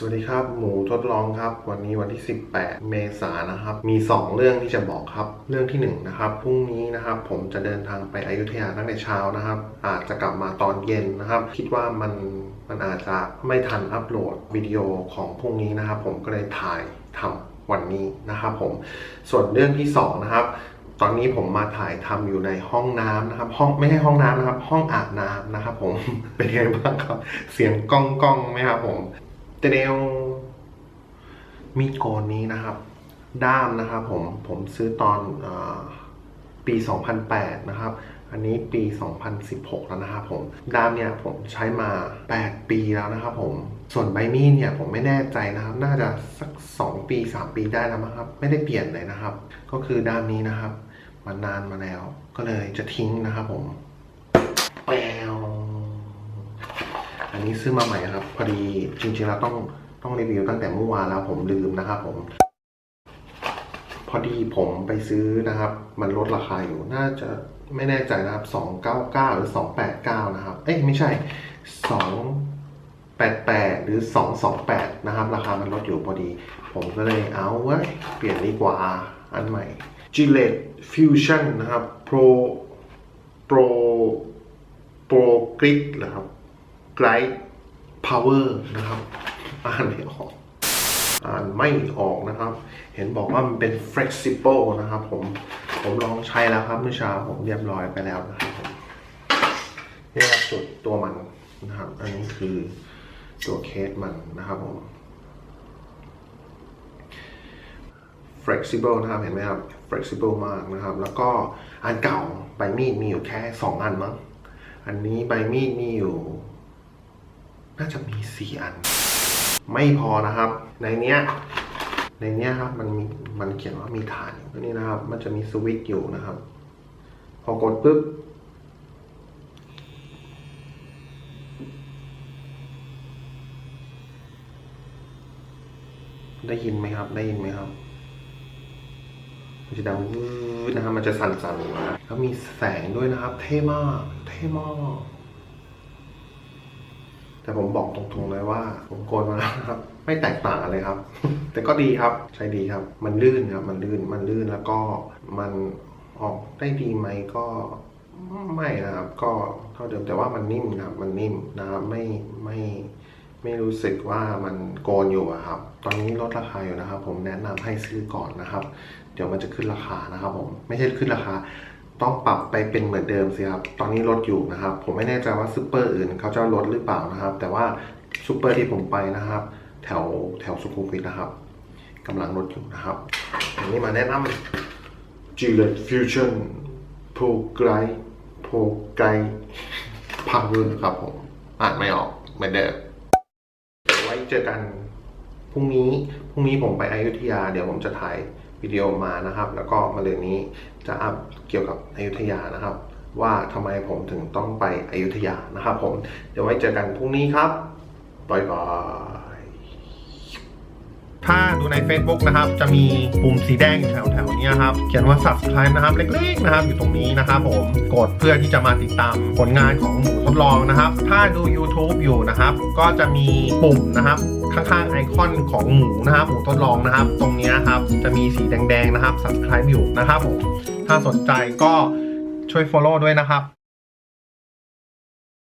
สวัสดีครับ หมูทดลองครับ วันนี้วันที่ 18 เมษายนนะครับ มี 2 เรื่องที่จะบอกครับ เรื่องที่ 1 นะครับ พรุ่งนี้นะครับ ผมจะเดินทางไปอยุธยาตั้งแต่เช้านะครับ อาจจะกลับมาตอนเย็นนะครับ คิดว่ามันมันอาจจะไม่ทันอัปโหลดวิดีโอของพรุ่งนี้นะครับ ผมก็เลยถ่ายทำวันนี้นะครับผม ส่วนเรื่องที่สองนะครับตอนนี้ผมมาถ่ายทำอยู่ในห้องน้ำนะครับ ห้องไม่ใช่ห้องน้ำนะครับ ห้องอาบน้ำนะครับ ผมเป็นไงบ้างครับ เสียงก้องก้องไหมครับผม เตเดวมีดโกนนี้นะครับ ด้ามนะครับผม ผมซื้อตอนอปี 2008 นะครับ อันนี้ปี 2016 แล้วนะครับผม ด้ามเนี่ยผมใช้มา 8 ปีแล้วนะครับผม ส่วนใบมีดเนี่ยผมไม่แน่ใจนะครับ น่าจะสัก 2 ปี 3 ปีได้แล้วมั้งครับ ไม่ได้เปลี่ยนเลยนะครับ ก็คือด้ามนี้นะครับมันานมาแล้ว ก็เลยจะทิ้งนะครับผมแปวอันนี้ซื้อมาใหม่ครับ พอดี ริงๆแล้วต้องต้องรีวิวตั้งแต่เมื่อวานแล้วผมลืมนะครับผม พอดีผมไปซื้อนะครับ มันลดราคาอยู่น่าจะไม่แน่ใจนะครับ299หรือ289นะครับ เอ้ยไม่ใช่288หรือ228นะครับ ราคามันลดอยู่พอดี ผมก็เลยเอาไว้เปลี่ยนดีกว่าอันใหม่ Gillette Fusion นะครับ Pro Pro Pro Grit เหรอครับ Glide Power นะครับอ่านไม่ออกอ่านไม่ออกนะครับ เห็นบอกว่ามันเป็น flexible นะครับ ผมผมลองใช้แล้วครับเมื่อเช้าผมเรียบร้อยไปแล้วนะครับผมนี่ครับจุดตัวมันนะครับ อันนี้คือตัวเคสมันนะครับผม flexible นะครับเห็นไหมครับ flexible มากนะครับ แล้วก็อันเก่าใบมีดมีอยู่แค่สองอันมั้งอันนี้ใบมีดมีอยู่ น่าจะมีสี่อัน ไม่พอนะครับ ในเนี้ยในเนี้ยครับมันมีมันเขียนว่ามีฐานนี่นะครับ มันจะมีสวิตช์อยู่นะครับ พอกดปุ๊บได้ยินไหมครับ ได้ยินไหมครับ มันจะดังวืดนะครับ มันจะสั่นๆนะแล้วมีแสงด้วยนะครับ เท่มาก เท่มาก แต่ผมบอกตรงๆเลยว่า ผมโกนมาแล้วครับ ไม่แตกต่างอะไรครับ แต่ก็ดีครับใช้ดีครับ มันลื่นครับ มันลื่นมันลื่นแล้วก็มันออกได้ดีไหมก็ไม่นะครับ ก็เท่าเดิมแต่ว่ามันนิ่มนะครับ มันนิ่มนะครับไม่ไม่ไม่รู้สึกว่ามันโกนอยู่อะครับ ตอนนี้ลดราคาอยู่นะครับ ผมแนะนำให้ซื้อก่อนนะครับ เดี๋ยวมันจะขึ้นราคานะครับ ผมไม่ใช่ขึ้นราคา ต้องปรับไปเป็นเหมือนเดิมสิครับ ตอนนี้ลดอยู่นะครับ ผมไม่แน่ใจว่าซูเปอร์อื่นเขาจะลดหรือเปล่านะครับ แต่ว่าซูเปอร์ที่ผมไปนะครับ แถวแถวสุขุมวิทนะครับกำลังลดอยู่นะครับอันนี้มาแนะนำ Gillette Fusion Pro Glide Pro Glide Power ครับผม อ่านไม่ออกเหมือนเดิมไว้เจอกันพรุ่งนี้ พรุ่งนี้ผมไปอยุธยา เดี๋ยวผมจะถ่าย วิดีโอมานะครับ แล้วก็มาเรื่อนนี้จะอัพเกี่ยวกับอยุธยานะครับ ว่าทำไมผมถึงต้องไปอยุธยานะครับ ผมเดี๋ยวไว้เจอกันพรุ่งนี้ครับบายบายถ้าดูใน Facebook นะครับ จะมีปุ่มสีแดงอยู่แถวๆนี้ครับ เขียนว่า subscribe นะครับ เล็กๆนะครับ อยู่ตรงนี้นะครับผมกดเพื่อที่จะมาติดตามผลงานของหมูทดลองนะครับ ถ้าดู YouTube อยู่นะครับ ก็จะมีปุ่มนะครับ ข้างๆไอคอนของหมูนะครับหมูทดลองนะครับ ตรงนี้ครับจะมีสีแดงๆนะครับ subscribe อยู่นะครับผมถ้าสนใจก็ช่วย follow ด้วยนะครับ